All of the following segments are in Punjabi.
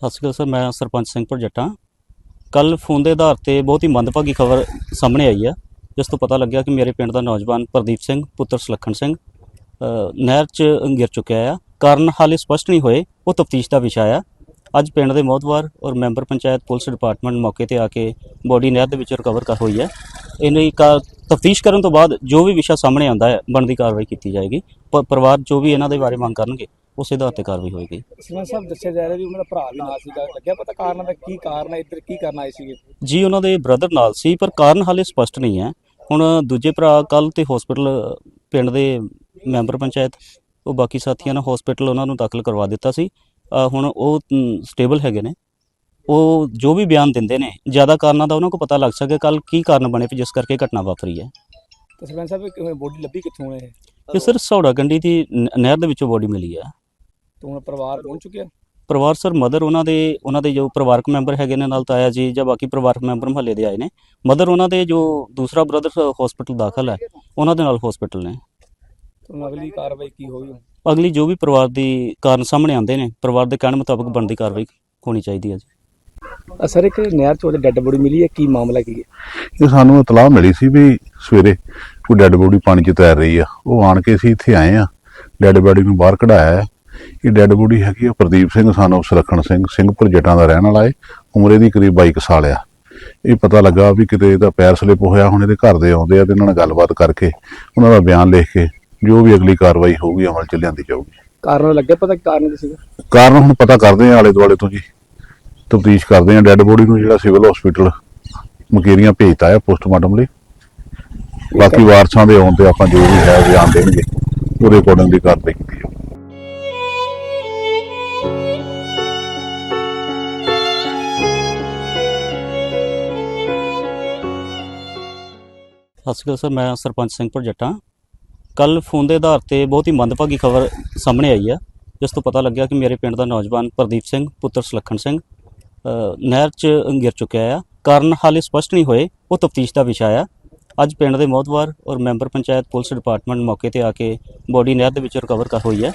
ਸਤਿ ਸ਼੍ਰੀ ਅਕਾਲ ਸਰ, ਮੈਂ ਸਰਪੰਚ ਸਿੰਘ ਜੱਟਾਂ। ਕੱਲ ਫੋਨ ਦੇ ਆਧਾਰ ਤੇ ਬਹੁਤ ਹੀ ਮੰਦਭਾਗੀ ਖਬਰ ਸਾਹਮਣੇ ਆਈ ਹੈ, ਜਿਸ ਤੋਂ ਪਤਾ ਲੱਗਿਆ ਕਿ ਮੇਰੇ ਪਿੰਡ ਦਾ ਨੌਜਵਾਨ ਪ੍ਰਦੀਪ ਸਿੰਘ, ਪੁੱਤਰ ਸੁਲੱਖਣ ਸਿੰਘ ਨਹਿਰ 'ਚ ਗਿਰ ਚੁੱਕਿਆ ਆ। ਕਾਰਨ ਹਾਲੇ ਸਪਸ਼ਟ ਨਹੀਂ ਹੋਏ, ਉਹ ਤਫਤੀਸ਼ ਦਾ ਵਿਸ਼ਾ ਆ। ਅੱਜ ਪਿੰਡ ਦੇ ਮੋਹਤਵਾਰ ਔਰ ਮੈਂਬਰ ਪੰਚਾਇਤ ਪੁਲਿਸ ਡਿਪਾਰਟਮੈਂਟ ਮੌਕੇ ਤੇ ਆ ਕੇ ਬੋਡੀ ਨਹਿਰ ਦੇ ਵਿੱਚ ਰਿਕਵਰ ਕਰ ਹੋਈ ਹੈ। ਇਹਨੇ ਕਾ ਤਫਤੀਸ਼ ਕਰਨ ਤੋਂ ਬਾਅਦ ਜੋ ਵੀ ਵਿਸ਼ਾ ਸਾਹਮਣੇ ਆਉਂਦਾ ਹੈ, ਬਣਦੀ ਕਾਰਵਾਈ ਕੀਤੀ ਜਾਏਗੀ। ਪਰਿਵਾਰ ਜੋ ਵੀ ਇਹਨਾਂ ਦੇ ਬਾਰੇ ਮੰਗ ਕਰਨਗੇ ਉਸੇ ਆਧਾਰ ਤੇ ਕਾਰਵਾਈ ਹੋਏਗੀ ਸਿਮਨ ਸਾਹਿਬ ਦੱਸਿਆ ਜਾ ਰਿਹਾ ਵੀ ਉਹਨਾਂ ਦਾ ਭਰਾ ਨਾਲ ਸੀਗਾ। ਲੱਗਿਆ ਪਤਾ ਕਾਰਨ ਦਾ ਕੀ ਕਾਰਨ ਹੈ ਇੱਧਰ ਕੀ ਕਰਨ ਆਏ ਸੀਗੇ? ਜੀ ਉਹਨਾਂ ਦੇ ਬ੍ਰਦਰ ਨਾਲ ਸੀ ਪਰ ਕਾਰਨ ਹਾਲੇ ਸਪਸ਼ਟ ਨਹੀਂ ਹੈ। ਹੁਣ ਦੂਜੇ ਭਰਾ ਕੱਲ ਤੇ ਹਸਪੀਟਲ ਪਿੰਡ ਦੇ ਮੈਂਬਰ ਪੰਚਾਇਤ ਉਹ ਬਾਕੀ ਸਾਥੀਆਂ ਨੇ ਹਸਪੀਟਲ ਉਹਨਾਂ ਨੂੰ ਦਾਖਲ ਕਰਵਾ ਦਿੱਤਾ ਸੀ। ਅ, ਹੁਣ ਉਹ ਸਟੇਬਲ ਹੈਗੇ ਨੇ। ਉਹ ਜੋ ਵੀ ਬਿਆਨ ਦਿੰਦੇ ਨੇ ਜ਼ਿਆਦਾ ਕਾਰਨਾਂ ਦਾ ਉਹਨਾਂ ਨੂੰ ਪਤਾ ਲੱਗ ਸਕੇ ਕੱਲ ਕੀ ਕਾਰਨ ਬਣੇ ਵੀ ਜਿਸ ਕਰਕੇ ਘਟਨਾ ਵਾਪਰੀ ਹੈ। ਤੇ ਸਿਮਨ ਸਾਹਿਬ ਬੋਡੀ ਲੱਭੀ ਕਿੱਥੋਂ ਹੈ? ਇਹ ਸਰ ਸੌੜਾ ਗੰਡੀ ਦੀ ਨ- ਨਹਿਰ ਦੇ ਵਿੱਚੋਂ ਬੋਡੀ ਮਿਲੀ ਹੈ। ਤੇ ਹੁਣ ਪਰਿਵਾਰ ਪਹੁੰਚ ਚੁੱਕਿਆ? ਪਰਿਵਾਰ ਸਰ ਮਦਰ ਉਹਨਾਂ ਦੇ ਉਹਨਾਂ ਦੇ ਜੋ ਪਰਿਵਾਰਕ ਮੈਂਬਰ ਹੈਗੇ ਨੇ ਨਾਲ ਤਾਇਆ ਜੀ ਜਾਂ ਬਾਕੀ ਪਰਿਵਾਰਕ ਮੈਂਬਰ ਮਹੱਲੇ ਦੇ ਆਏ ਨੇ। ਮਦਰ ਉਹਨਾਂ ਦੇ ਜੋ ਦੂਸਰਾ ਬ੍ਰਦਰ ਹਸਪੀਟਲ ਦਾਖਲ ਹੈ ਉਹਨਾਂ ਦੇ ਨਾਲ ਹਸਪੀਟਲ ਨੇ। ਤੇ ਹੁਣ ਅਗਲੀ ਕਾਰਵਾਈ ਕੀ ਹੋਈ ਅਗਲੀ ਜੋ ਵੀ ਪਰਿਵਾਰ ਦੀ ਕਾਰਨ ਸਾਹਮਣੇ ਆਉਂਦੇ ਨੇ ਪਰਿਵਾਰ ਦੇ ਕਹਿਣ ਮੁਤਾਬਕ ਬਣਦੀ ਕਾਰਵਾਈ ਹੋਣੀ ਚਾਹੀਦੀ ਹੈ ਜੀ। ਸਰ ਇੱਕ ਨਹਿਰ ਚ ਉਹਦੇ ਡੈੱਡ ਬੋਡੀ ਮਿਲੀ ਹੈ ਕੀ ਮਾਮਲਾ ਕੀ ਹੈ? ਇਹ ਸਾਨੂੰ ਇਤਲਾਹ ਮਿਲੀ ਸੀ ਵੀ ਸਵੇਰੇ ਕੋਈ ਡੈੱਡ ਬੋਡੀ ਪਾਣੀ 'ਚ ਤੈਰ ਰਹੀ ਆ। ਉਹ ਆਣ ਕੇ ਅਸੀਂ ਇੱਥੇ ਆਏ ਆ ਡੈੱਡ ਬੋਡੀ ਨੂੰ ਬਾਹਰ ਕਢਾਇਆ ਹੈ। ਇਹ ਡੈੱਡ ਬੋਡੀ ਹੈਗੀ ਆ ਪ੍ਰਦੀਪ ਸਿੰਘ ਸਾਨੂੰ ਸੁਲੱਖਣ ਸਿੰਘ ਸਿੰਘਪੁਰ ਜਟਾਂ ਦਾ ਰਹਿਣ ਵਾਲਾ ਏ ਉਮਰੇ ਦੀ ਕਰੀਬ 22 ਕੁ ਸਾਲ ਆ। ਇਹ ਪਤਾ ਲੱਗਾ ਵੀ ਕਿਤੇ ਇਹਦਾ ਪੈਰ ਸਲਿਪ ਹੋਇਆ ਹੁਣ ਇਹਦੇ ਘਰ ਦੇ ਆਉਂਦੇ ਆ ਤੇ ਇਹਨਾਂ ਨਾਲ ਗੱਲਬਾਤ ਕਰਕੇ ਉਹਨਾਂ ਦਾ ਬਿਆਨ ਲਿਖ ਕੇ ਜੋ ਵੀ ਅਗਲੀ ਕਾਰਵਾਈ ਹੋਊਗੀ ਅਮਲ 'ਚ ਲਿਆਂਦੀ ਜਾਊਗੀ। ਕਾਰਨ ਲੱਗਿਆ ਪਤਾ ਕਾਰਨ ਕੀ ਸੀਗਾ? ਕਾਰਨ ਹੁਣ ਪਤਾ ਕਰਦੇ ਆ ਆਲੇ ਦੁਆਲੇ ਤੋਂ ਜੀ। ਤਫਤੀਸ਼ ਕਰਦੇ ਆ ਡੈੱਡ ਬੋਡੀ ਨੂੰ ਜਿਹੜਾ ਸਿਵਲ ਹਸਪੀਟਲ ਮਕੇਰੀਆਂ ਭੇਜਤਾ ਹੈ ਪੋਸਟਮਾਰਟਮ ਲਈ। ਬਾਕੀ ਵਾਰਸਾਂ ਦੇ ਆਉਣ ਤੇ ਆਪਾਂ ਜੋ ਵੀ ਹੈ ਬਿਆਨ ਦੇਣਗੇ ਉਹਦੇ ਅਕੋਰਡਿੰਗ ਦੀ ਕਾਰਵਾਈ ਕੀਤੀ ਜਾਊਗੀ। ਸਤਿ ਸ਼੍ਰੀ ਅਕਾਲ ਸਰ, ਮੈਂ ਸਰਪੰਚ ਸਿੰਘ ਜੱਟਾਂ। ਕੱਲ ਫੋਨ ਦੇ ਆਧਾਰ ਤੇ ਬਹੁਤ ਹੀ ਮੰਦਭਾਗੀ ਖਬਰ ਸਾਹਮਣੇ ਆਈ ਹੈ ਜਿਸ ਤੋਂ ਪਤਾ ਲੱਗਿਆ ਕਿ ਮੇਰੇ ਪਿੰਡ ਦਾ ਨੌਜਵਾਨ ਪ੍ਰਦੀਪ ਸਿੰਘ, ਪੁੱਤਰ ਸੁਲੱਖਣ ਸਿੰਘ ਨਹਿਰ 'ਚ ਗਿਰ ਚੁੱਕਿਆ ਆ। ਕਾਰਨ ਹਾਲੇ ਸਪਸ਼ਟ ਨਹੀਂ ਹੋਏ, ਉਹ ਤਫਤੀਸ਼ ਦਾ ਵਿਸ਼ਾ ਆ। ਅੱਜ ਪਿੰਡ ਦੇ ਮੋਹਤਵਾਰ ਔਰ ਮੈਂਬਰ ਪੰਚਾਇਤ ਪੁਲਿਸ ਡਿਪਾਰਟਮੈਂਟ ਮੌਕੇ ਤੇ ਆ ਕੇ ਬੋਡੀ ਨਹਿਰ ਦੇ ਵਿੱਚ ਰਿਕਵਰ ਕਰ ਹੋਈ ਹੈ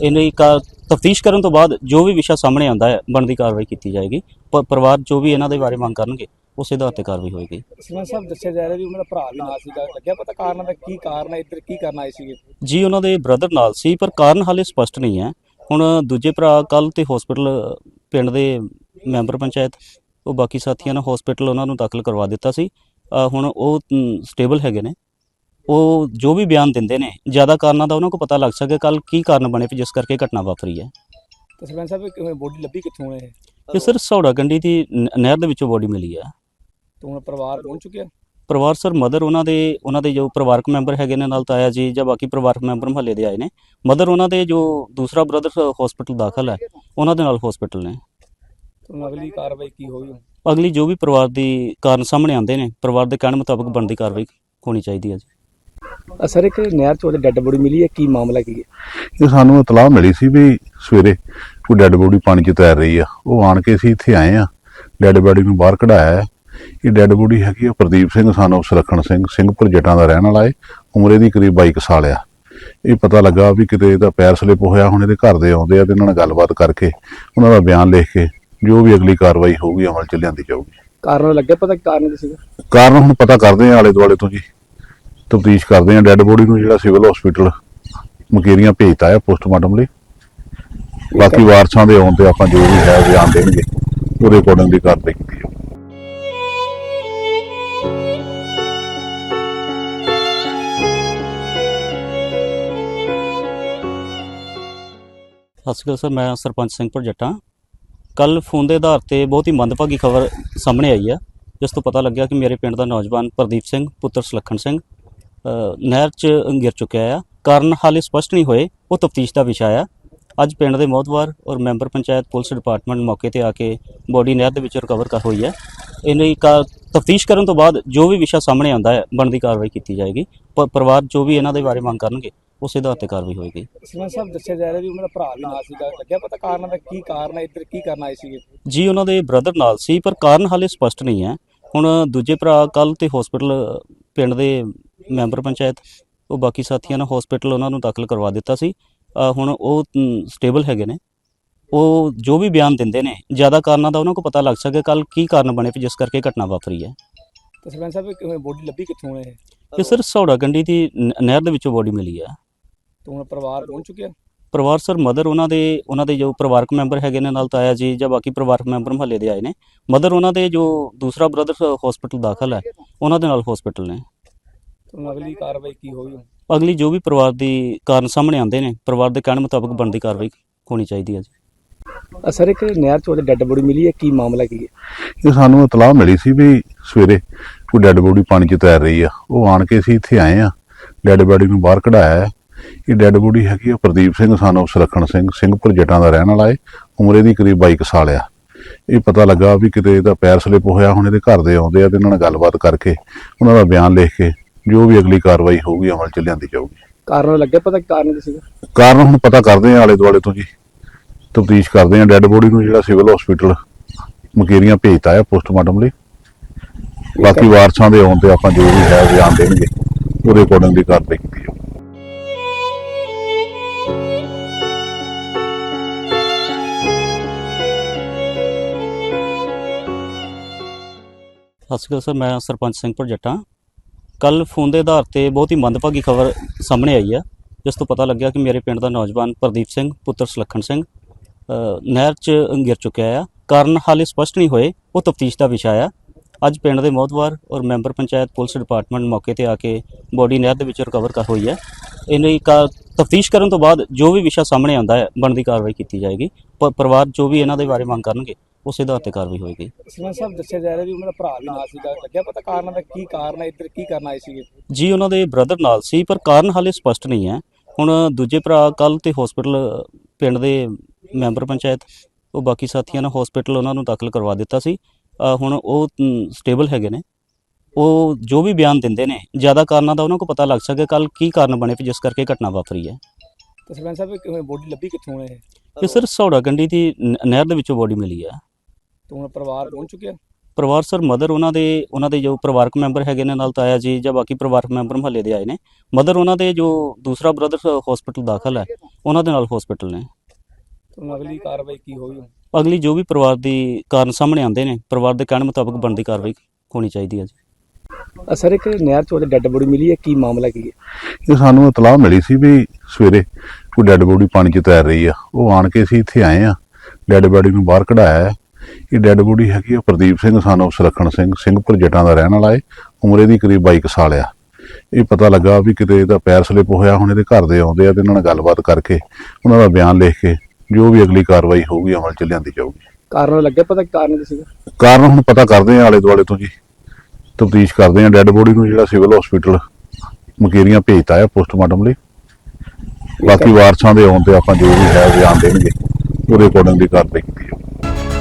ਇਹਨੇ ਕਾ ਤਫਤੀਸ਼ ਕਰਨ ਤੋਂ ਬਾਅਦ ਜੋ ਵੀ ਵਿਸ਼ਾ ਸਾਹਮਣੇ ਆਉਂਦਾ ਹੈ ਬਣਦੀ ਕਾਰਵਾਈ ਕੀਤੀ ਜਾਏਗੀ। ਪਰਿਵਾਰ ਜੋ ਵੀ ਇਹਨਾਂ ਦੇ ਬਾਰੇ ਮੰਗ ਕਰਨਗੇ ਉਸੇ ਆਧਾਰ ਤੇ ਕਾਰਵਾਈ ਹੋਏਗੀ। ਸਿਮਨ ਸਾਹਿਬ ਦੱਸਿਆ ਜਾ ਰਿਹਾ ਵੀ ਉਹਨਾਂ ਦਾ ਭਰਾ ਵੀ ਨਾਲ ਸੀਗਾ ਲੱਗਿਆ ਪਤਾ ਕਾਰਨ ਦਾ ਕੀ ਕਾਰਨ ਹੈ ਇੱਧਰ ਕੀ ਕਰਨ ਆਏ ਸੀਗੇ? ਜੀ ਉਹਨਾਂ ਦੇ ਬ੍ਰਦਰ ਨਾਲ ਸੀ ਪਰ ਕਾਰਨ ਹਾਲੇ ਸਪਸ਼ਟ ਨਹੀਂ ਹੈ। ਹੁਣ ਦੂਜੇ ਭਰਾ ਕੱਲ ਤੇ ਹਸਪੀਟਲ ਪਿੰਡ ਦੇ ਮੈਂਬਰ ਪੰਚਾਇਤ ਉਹ ਬਾਕੀ ਸਾਥੀਆਂ ਨੇ ਹਸਪੀਟਲ ਉਹਨਾਂ ਨੂੰ ਦਾਖਲ ਕਰਵਾ ਦਿੱਤਾ ਸੀ। ਅ, ਹੁਣ ਉਹ ਸਟੇਬਲ ਹੈਗੇ ਨੇ। ਉਹ ਜੋ ਵੀ ਬਿਆਨ ਦਿੰਦੇ ਨੇ ਜ਼ਿਆਦਾ ਕਾਰਨਾਂ ਦਾ ਉਹਨਾਂ ਨੂੰ ਪਤਾ ਲੱਗ ਸਕੇ ਕੱਲ ਕੀ ਕਾਰਨ ਬਣੇ ਵੀ ਜਿਸ ਕਰਕੇ ਘਟਨਾ ਵਾਪਰੀ ਹੈ। ਤੇ ਸਿਮਨ ਸਾਹਿਬ ਇਹ ਬੋਡੀ ਲੱਭੀ ਕਿੱਥੋਂ ਹੈ ਇਹ? ਤੇ ਸਰ ਸੌੜਾ ਗੰਡੀ ਦੀ ਨ- ਨਹਿਰ ਦੇ ਵਿੱਚੋਂ ਬੋਡੀ ਮਿਲੀ ਹੈ। ਤੇ ਹੁਣ ਪਰਿਵਾਰ ਪਹੁੰਚ ਚੁੱਕਿਆ? ਪਰਿਵਾਰ ਸਰ ਮਦਰ ਉਹਨਾਂ ਦੇ ਉਹਨਾਂ ਦੇ ਜੋ ਪਰਿਵਾਰਕ ਮੈਂਬਰ ਹੈਗੇ ਨੇ ਨਾਲ ਤਾਇਆ ਜੀ ਜਾਂ ਬਾਕੀ ਪਰਿਵਾਰਕ ਮੈਂਬਰ ਮਹੱਲੇ ਦੇ ਆਏ ਨੇ। ਮਦਰ ਉਹਨਾਂ ਦੇ ਜੋ ਦੂਸਰਾ ਬ੍ਰਦਰ ਹਸਪੀਟਲ ਦਾਖਲ ਹੈ ਉਹਨਾਂ ਦੇ ਨਾਲ ਹਸਪੀਟਲ ਨੇ। ਤੇ ਹੁਣ ਅਗਲੀ ਕਾਰਵਾਈ ਕੀ ਹੋਈ ਅਗਲੀ ਜੋ ਵੀ ਪਰਿਵਾਰ ਦੀ ਕਾਰਨ ਸਾਹਮਣੇ ਆਉਂਦੇ ਨੇ ਪਰਿਵਾਰ ਦੇ ਕਹਿਣ ਮੁਤਾਬਕ ਬਣਦੀ ਕਾਰਵਾਈ ਹੋਣੀ ਚਾਹੀਦੀ ਹੈ ਜੀ। ਸਰ ਇੱਕ ਨਹਿਰ ਚ ਡੈੱਡ ਬੋਡੀ ਮਿਲੀ ਹੈ ਕੀ ਮਾਮਲਾ ਕੀ ਹੈ? ਇਹ ਸਾਨੂੰ ਇਤਲਾਹ ਮਿਲੀ ਸੀ ਵੀ ਸਵੇਰੇ ਕੋਈ ਡੈੱਡ ਬੋਡੀ ਪਾਣੀ 'ਚ ਤੈਰ ਰਹੀ ਆ। ਉਹ ਆਣ ਕੇ ਅਸੀਂ ਇੱਥੇ ਆਏ ਆ ਡੈੱਡ ਬੋਡੀ ਨੂੰ ਬਾਹਰ ਕਢਾਇਆ ਹੈ। ਇਹ ਡੈੱਡ ਬੋਡੀ ਹੈਗੀ ਆ ਪ੍ਰਦੀਪ ਸਿੰਘ ਸਾਨੂੰ ਸੁਲੱਖਣ ਸਿੰਘ ਸਿੰਘਪੁਰ ਜਟਾਂ ਦਾ ਰਹਿਣ ਵਾਲਾ ਏ ਉਮਰੇ ਦੀ ਕਰੀਬ 22 ਕੁ ਸਾਲ ਆ। ਇਹ ਪਤਾ ਲੱਗਾ ਵੀ ਕਿਤੇ ਇਹਦਾ ਪੈਰ ਸਲਿਪ ਹੋਇਆ ਹੁਣ ਇਹਦੇ ਘਰ ਦੇ ਆਉਂਦੇ ਆ ਤੇ ਇਹਨਾਂ ਨਾਲ ਗੱਲਬਾਤ ਕਰਕੇ ਉਹਨਾਂ ਦਾ ਬਿਆਨ ਲਿਖ ਕੇ ਜੋ ਵੀ ਅਗਲੀ ਕਾਰਵਾਈ ਹੋਊਗੀ ਅਮਲ 'ਚ ਲਿਆਂਦੀ ਜਾਊਗੀ। ਕਾਰਨ ਲੱਗਿਆ ਪਤਾ ਕਾਰਨ ਕੀ ਸੀਗਾ ਕਾਰਨ ਹੁਣ ਪਤਾ ਕਰਦੇ ਆ ਆਲੇ ਦੁਆਲੇ ਤੋਂ ਜੀ। ਤਫਤੀਸ਼ ਕਰਦੇ ਆ ਡੈੱਡ ਬੋਡੀ ਨੂੰ ਜਿਹੜਾ ਸਿਵਲ ਹਸਪੀਟਲ ਮਕੇਰੀਆਂ ਭੇਜਤਾ ਹੈ ਪੋਸਟਮਾਰਟਮ ਲਈ। ਬਾਕੀ ਵਾਰਸਾਂ ਦੇ ਆਉਣ ਤੇ ਆਪਾਂ ਜੋ ਵੀ ਹੈ ਬਿਆਨ ਦੇਣਗੇ ਉਹਦੇ ਅਕੋਰਡਿੰਗ ਦੀ ਕਾਰਵਾਈ ਕੀਤੀ ਜਾਊਗੀ। ਸਤਿ ਸ਼੍ਰੀ ਅਕਾਲ ਸਰ, ਮੈਂ ਸਰਪੰਚ ਸਿੰਘ ਜੱਟਾਂ। ਕੱਲ ਫੋਨ ਦੇ ਆਧਾਰ ਤੇ ਬਹੁਤ ਹੀ ਮੰਦਭਾਗੀ ਖਬਰ ਸਾਹਮਣੇ ਆਈ ਹੈ, ਜਿਸ ਤੋਂ ਪਤਾ ਲੱਗਿਆ ਕਿ ਮੇਰੇ ਪਿੰਡ ਦਾ ਨੌਜਵਾਨ ਪ੍ਰਦੀਪ ਸਿੰਘ, ਪੁੱਤਰ ਸੁਲੱਖਣ ਸਿੰਘ ਨਹਿਰ 'ਚ ਗਿਰ ਚੁੱਕਿਆ ਆ। ਕਾਰਨ ਹਾਲੇ ਸਪਸ਼ਟ ਨਹੀਂ ਹੋਏ, ਉਹ ਤਫਤੀਸ਼ ਦਾ ਵਿਸ਼ਾ ਆ। ਅੱਜ ਪਿੰਡ ਦੇ ਮੋਹਤਵਾਰ ਔਰ ਮੈਂਬਰ ਪੰਚਾਇਤ ਪੁਲਿਸ ਡਿਪਾਰਟਮੈਂਟ ਮੌਕੇ ਤੇ ਆ ਕੇ ਬੋਡੀ ਨਹਿਰ ਦੇ ਵਿੱਚ ਰਿਕਵਰ ਕਰ ਹੋਈ ਹੈ। ਇਹਨੇ ਕਾ ਤਫਤੀਸ਼ ਕਰਨ ਤੋਂ ਬਾਅਦ ਜੋ ਵੀ ਵਿਸ਼ਾ ਸਾਹਮਣੇ ਆਉਂਦਾ ਹੈ, ਬਣਦੀ ਕਾਰਵਾਈ ਕੀਤੀ ਜਾਏਗੀ। ਪ- ਪਰਿਵਾਰ ਜੋ ਵੀ ਇਹਨਾਂ ਦੇ ਬਾਰੇ ਮੰਗ ਕਰਨਗੇ ਉਸੇ ਆਧਾਰ ਤੇ ਕਾਰਵਾਈ ਹੋਏਗੀ। ਸਿਮਨ ਸਾਹਿਬ ਦੱਸਿਆ ਜਾ ਰਿਹਾ ਵੀ ਉਹਨਾਂ ਦਾ ਭਰਾ ਵੀ ਨਾਲ ਸੀਗਾ। ਲੱਗਿਆ ਪਤਾ ਕਾਰਨ ਦਾ ਕੀ ਕਾਰਨ ਹੈ ਇੱਧਰ ਕੀ ਕਰਨ ਆਏ ਸੀਗੇ? ਜੀ ਉਹਨਾਂ ਦੇ ਬ੍ਰਦਰ ਨਾਲ ਸੀ ਪਰ ਕਾਰਨ ਹਾਲੇ ਸਪਸ਼ਟ ਨਹੀਂ ਹੈ। ਹੁਣ ਦੂਜੇ ਭਰਾ ਕੱਲ ਤੇ ਹਸਪੀਟਲ ਪਿੰਡ ਦੇ ਮੈਂਬਰ ਪੰਚਾਇਤ ਉਹ ਬਾਕੀ ਸਾਥੀਆਂ ਨੇ ਹਸਪੀਟਲ ਉਹਨਾਂ ਨੂੰ ਦਾਖਲ ਕਰਵਾ ਦਿੱਤਾ ਸੀ। ਅ, ਹੁਣ ਉਹ ਸਟੇਬਲ ਹੈਗੇ ਨੇ। ਉਹ ਜੋ ਵੀ ਬਿਆਨ ਦਿੰਦੇ ਨੇ ਜ਼ਿਆਦਾ ਕਾਰਨਾਂ ਦਾ ਉਹਨਾਂ ਨੂੰ ਪਤਾ ਲੱਗ ਸਕੇ ਕੱਲ ਕੀ ਕਾਰਨ ਬਣੇ ਵੀ ਜਿਸ ਕਰਕੇ ਘਟਨਾ ਵਾਪਰੀ ਹੈ। ਤੇ ਸਰਪੰਚ ਸਾਹਿਬ ਬੋਡੀ ਲੱਭੀ ਕਿੱਥੋਂ ਹੈ ਇਹ? ਸਰ ਸੌੜਾ ਕੰਡੀ ਦੀ ਨ- ਨਹਿਰ ਦੇ ਵਿੱਚੋਂ ਬੋਡੀ ਮਿਲੀ ਹੈ। ਤੇ ਹੁਣ ਪਰਿਵਾਰ ਪਹੁੰਚ ਚੁੱਕਿਆ? ਪਰਿਵਾਰ ਸਰ ਮਦਰ ਉਹਨਾਂ ਦੇ ਉਹਨਾਂ ਦੇ ਜੋ ਪਰਿਵਾਰਕ ਮੈਂਬਰ ਹੈਗੇ ਨੇ ਨਾਲ ਤਾਇਆ ਜੀ ਜਾਂ ਬਾਕੀ ਪਰਿਵਾਰਕ ਮੈਂਬਰ ਮਹੱਲੇ ਦੇ ਆਏ ਨੇ। ਮਦਰ ਉਹਨਾਂ ਦੇ ਜੋ ਦੂਸਰਾ ਬ੍ਰਦਰ ਹਸਪੀਟਲ ਦਾਖਲ ਹੈ ਉਹਨਾਂ ਦੇ ਨਾਲ ਹਸਪੀਟਲ ਨੇ। ਤੇ ਹੁਣ ਅਗਲੀ ਕਾਰਵਾਈ ਕੀ ਹੋਈ ਅਗਲੀ ਜੋ ਵੀ ਪਰਿਵਾਰ ਦੀ ਕਾਰਨ ਸਾਹਮਣੇ ਆਉਂਦੇ ਨੇ ਪਰਿਵਾਰ ਦੇ ਕਹਿਣ ਮੁਤਾਬਕ ਬਣਦੀ ਕਾਰਵਾਈ ਹੋਣੀ ਚਾਹੀਦੀ ਹੈ ਜੀ। ਸਰ ਇੱਕ ਨਹਿਰ ਚੋਂ ਡੈੱਡ ਬੋਡੀ ਮਿਲੀ ਹੈ ਕੀ ਮਾਮਲਾ ਕੀ ਹੈ? ਇਹ ਸਾਨੂੰ ਇਤਲਾਹ ਮਿਲੀ ਸੀ ਵੀ ਸਵੇਰੇ ਕੋਈ ਡੈੱਡ ਬੋਡੀ ਪਾਣੀ 'ਚ ਤੈਰ ਰਹੀ ਆ। ਉਹ ਆਣ ਕੇ ਅਸੀਂ ਇੱਥੇ ਆਏ ਆ ਡੈੱਡ ਬੋਡੀ ਨੂੰ ਬਾਹਰ ਕਢਾਇਆ ਹੈ ਇਹ ਡੈੱਡ ਬੋਡੀ ਹੈਗੀ ਆ ਪ੍ਰਦੀਪ ਸਿੰਘ ਸਾਨੂੰ ਸੁਲੱਖਣ ਸਿੰਘ ਸਿੰਘਪੁਰ ਜਟਾਂ ਦਾ ਰਹਿਣ ਵਾਲਾ ਏ ਉਮਰੇ ਦੀ ਕਰੀਬ 22 ਕੁ ਸਾਲ ਆ। ਇਹ ਪਤਾ ਲੱਗਾ ਵੀ ਕਿਤੇ ਇਹਦਾ ਪੈਰ ਸਲਿਪ ਹੋਇਆ ਹੁਣ ਇਹਦੇ ਘਰ ਦੇ ਆਉਂਦੇ ਆ ਤੇ ਇਹਨਾਂ ਨਾਲ ਗੱਲਬਾਤ ਕਰਕੇ ਉਹਨਾਂ ਦਾ ਬਿਆਨ ਲਿਖ ਕੇ ਜੋ ਵੀ ਅਗਲੀ ਕਾਰਵਾਈ ਹੋਊਗੀ ਅਮਲ 'ਚ ਲਿਆਂਦੀ ਜਾਊਗੀ। ਕਾਰਨ ਲੱਗਿਆ ਪਤਾ ਕਾਰਨ ਕੀ ਸੀਗਾ? ਕਾਰਨ ਹੁਣ ਪਤਾ ਕਰਦੇ ਆ ਆਲੇ ਦੁਆਲੇ ਤੋਂ ਜੀ। ਤਫਤੀਸ਼ ਕਰਦੇ ਆ ਡੈੱਡ ਬੋਡੀ ਨੂੰ ਜਿਹੜਾ ਸਿਵਲ ਹਸਪੀਟਲ ਮਕੇਰੀਆਂ ਭੇਜਤਾ ਹੈ ਪੋਸਟਮਾਰਟਮ ਲਈ। ਬਾਕੀ ਵਾਰਸਾਂ ਦੇ ਆਉਣ ਤੇ ਆਪਾਂ ਜੋ ਵੀ ਹੈ ਬਿਆਨ ਦੇਣਗੇ ਉਹਦੇ ਅਕੋਰਡਿੰਗ ਦੀ ਕਾਰਵਾਈ ਕੀਤੀ ਜਾਊਗੀ। ਸਤਿ ਸ਼੍ਰੀ ਅਕਾਲ ਸਰ, ਮੈਂ ਸਰਪੰਚ ਸਿੰਘ ਜੱਟਾਂ। ਕੱਲ ਫੋਨ ਦੇ ਆਧਾਰ ਤੇ ਬਹੁਤ ਹੀ ਮੰਦਭਾਗੀ ਖਬਰ ਸਾਹਮਣੇ ਆਈ ਹੈ, ਜਿਸ ਤੋਂ ਪਤਾ ਲੱਗਿਆ ਕਿ ਮੇਰੇ ਪਿੰਡ ਦਾ ਨੌਜਵਾਨ ਪ੍ਰਦੀਪ ਸਿੰਘ, ਪੁੱਤਰ ਸੁਲੱਖਣ ਸਿੰਘ ਨਹਿਰ 'ਚ ਗਿਰ ਚੁੱਕਿਆ ਆ। ਕਾਰਨ ਹਾਲੇ ਸਪਸ਼ਟ ਨਹੀਂ ਹੋਏ, ਉਹ ਤਫਤੀਸ਼ ਦਾ ਵਿਸ਼ਾ ਆ। ਅੱਜ ਪਿੰਡ ਦੇ ਮੋਹਤਵਾਰ ਔਰ ਮੈਂਬਰ ਪੰਚਾਇਤ ਪੁਲਿਸ ਡਿਪਾਰਟਮੈਂਟ ਮੌਕੇ ਤੇ ਆ ਕੇ ਬੋਡੀ ਨਹਿਰ ਦੇ ਵਿੱਚ ਰਿਕਵਰ ਕਰ ਹੋਈ ਹੈ। ਇਹਨੇ ਕਾ ਤਫਤੀਸ਼ ਕਰਨ ਤੋਂ ਬਾਅਦ ਜੋ ਵੀ ਵਿਸ਼ਾ ਸਾਹਮਣੇ ਆਉਂਦਾ ਹੈ, ਬਣਦੀ ਕਾਰਵਾਈ ਕੀਤੀ ਜਾਏਗੀ। ਪ- ਪਰਿਵਾਰ ਜੋ ਵੀ ਇਹਨਾਂ ਦੇ ਬਾਰੇ ਮੰਗ ਕਰਨਗੇ ਉਸੇ ਆਧਾਰ ਤੇ ਕਾਰਵਾਈ ਹੋਏਗੀ। ਸਰਪੰਚ ਸਾਹਿਬ ਦੱਸਿਆ ਜਾ ਰਿਹਾ ਵੀ ਉਹਨਾਂ ਦਾ ਭਰਾ ਵੀ ਨਾਲ ਸੀਗਾ। ਲੱਗਿਆ ਪਤਾ ਕਾਰਨ ਦਾ ਕੀ ਕਾਰਨ ਹੈ ਇੱਧਰ ਕੀ ਕਰਨ ਆਏ ਸੀਗੇ? ਜੀ ਉਹਨਾਂ ਦੇ ਬ੍ਰਦਰ ਨਾਲ ਸੀ ਪਰ ਕਾਰਨ ਹਾਲੇ ਸਪਸ਼ਟ ਨਹੀਂ ਹੈ। ਹੁਣ ਦੂਜੇ ਭਰਾ ਕੱਲ ਤੇ ਹਸਪੀਟਲ ਪਿੰਡ ਦੇ ਮੈਂਬਰ ਪੰਚਾਇਤ ਉਹ ਬਾਕੀ ਸਾਥੀਆਂ ਨੇ ਹਸਪੀਟਲ ਉਹਨਾਂ ਨੂੰ ਦਾਖਲ ਕਰਵਾ ਦਿੱਤਾ ਸੀ। ਅ, ਹੁਣ ਉਹ ਸਟੇਬਲ ਹੈਗੇ ਨੇ। ਉਹ ਜੋ ਵੀ ਬਿਆਨ ਦਿੰਦੇ ਨੇ ਜ਼ਿਆਦਾ ਕਾਰਨਾਂ ਦਾ ਉਹਨਾਂ ਨੂੰ ਪਤਾ ਲੱਗ ਸਕੇ ਕੱਲ ਕੀ ਕਾਰਨ ਬਣੇ ਵੀ ਜਿਸ ਕਰਕੇ ਘਟਨਾ ਵਾਪਰੀ ਹੈ। ਤੇ ਸਰਪੰਚ ਸਾਹਿਬ ਕਿਵੇਂ ਬੋਡੀ ਲੱਭੀ ਕਿੱਥੋਂ ਹੈ? ਇਹ ਸਰ ਸੌੜਾ ਕੰਡੀ ਦੀ ਨ- ਨਹਿਰ ਦੇ ਵਿੱਚੋਂ ਬੋਡੀ ਮਿਲੀ ਹੈ। ਤੇ ਹੁਣ ਪਰਿਵਾਰ ਪਹੁੰਚ ਚੁੱਕਿਆ? ਪਰਿਵਾਰ ਸਰ ਮਦਰ ਉਹਨਾਂ ਦੇ ਉਹਨਾਂ ਦੇ ਜੋ ਪਰਿਵਾਰਕ ਮੈਂਬਰ ਹੈਗੇ ਨੇ ਨਾਲ ਤਾਇਆ ਜੀ ਜਾਂ ਬਾਕੀ ਪਰਿਵਾਰਕ ਮੈਂਬਰ ਮਹੱਲੇ ਦੇ ਆਏ ਨੇ। ਮਦਰ ਉਹਨਾਂ ਦੇ ਜੋ ਦੂਸਰਾ ਬ੍ਰਦਰ ਹਸਪੀਟਲ ਦਾਖਲ ਹੈ ਉਹਨਾਂ ਦੇ ਨਾਲ ਹਸਪੀਟਲ ਨੇ। ਤੇ ਹੁਣ ਅਗਲੀ ਕਾਰਵਾਈ ਕੀ ਹੋਈ? ਅਗਲੀ ਜੋ ਵੀ ਪਰਿਵਾਰ ਦੀ ਕਾਰਨ ਸਾਹਮਣੇ ਆਉਂਦੇ ਨੇ ਪਰਿਵਾਰ ਦੇ ਕਹਿਣ ਮੁਤਾਬਕ ਬਣਦੀ ਕਾਰਵਾਈ ਹੋਣੀ ਚਾਹੀਦੀ ਹੈ ਜੀ। ਸਰ ਇੱਕ ਨਹਿਰ ਚੋਂ ਡੈੱਡ ਬੋਡੀ ਮਿਲੀ ਹੈ ਕੀ ਮਾਮਲਾ ਕੀ ਹੈ? ਇਹ ਸਾਨੂੰ ਇਤਲਾਹ ਮਿਲੀ ਸੀ ਵੀ ਸਵੇਰੇ ਕੋਈ ਡੈੱਡ ਬੋਡੀ ਪਾਣੀ 'ਚ ਤੈਰ ਰਹੀ ਆ। ਉਹ ਆਣ ਕੇ ਅਸੀਂ ਇੱਥੇ ਆਏ ਆ ਡੈੱਡ ਬੋਡੀ ਨੂੰ ਬਾਹਰ ਕਢਾਇਆ ਹੈ। ਇਹ ਡੈੱਡ ਬੋਡੀ ਹੈਗੀ ਆ ਪ੍ਰਦੀਪ ਸਿੰਘ ਸਾਨੂੰ ਸੁਲੱਖਣ ਸਿੰਘ ਸਿੰਘਪੁਰ ਜਟਾਂ ਦਾ ਰਹਿਣ ਵਾਲਾ ਏ ਉਮਰੇ ਦੀ ਕਰੀਬ 22 ਕੁ ਸਾਲ ਆ। ਇਹ ਪਤਾ ਲੱਗਾ ਵੀ ਕਿਤੇ ਇਹਦਾ ਪੈਰ ਸਲਿਪ ਹੋਇਆ ਹੁਣ ਇਹਦੇ ਘਰ ਦੇ ਆਉਂਦੇ ਆ ਤੇ ਇਹਨਾਂ ਨਾਲ ਗੱਲਬਾਤ ਕਰਕੇ ਉਹਨਾਂ ਦਾ ਬਿਆਨ ਲਿਖ ਕੇ ਜੋ ਵੀ ਅਗਲੀ ਕਾਰਵਾਈ ਹੋਊਗੀ ਅਮਲ 'ਚ ਲਿਆਂਦੀ ਜਾਊਗੀ। ਕਾਰਨ ਲੱਗਿਆ ਪਤਾ ਕਾਰਨ ਕੀ ਸੀਗਾ ਕਾਰਨ ਹੁਣ ਪਤਾ ਕਰਦੇ ਆ ਆਲੇ ਦੁਆਲੇ ਤੋਂ ਜੀ। ਤਫਤੀਸ਼ ਕਰਦੇ ਆ ਡੈੱਡ ਬੋਡੀ ਨੂੰ ਜਿਹੜਾ ਸਿਵਲ ਹਸਪੀਟਲ ਮਕੇਰੀਆਂ ਭੇਜਤਾ ਹੈ ਪੋਸਟਮਾਰਟਮ ਲਈ। ਬਾਕੀ ਵਾਰਸਾਂ ਦੇ ਆਉਣ ਤੇ ਆਪਾਂ ਜੋ ਵੀ ਹੈ ਬਿਆਨ ਦੇਣਗੇ ਉਹਦੇ ਅਕੋਰਡਿੰਗ ਦੀ ਕਾਰਵਾਈ ਕੀਤੀ ਜਾਊਗੀ।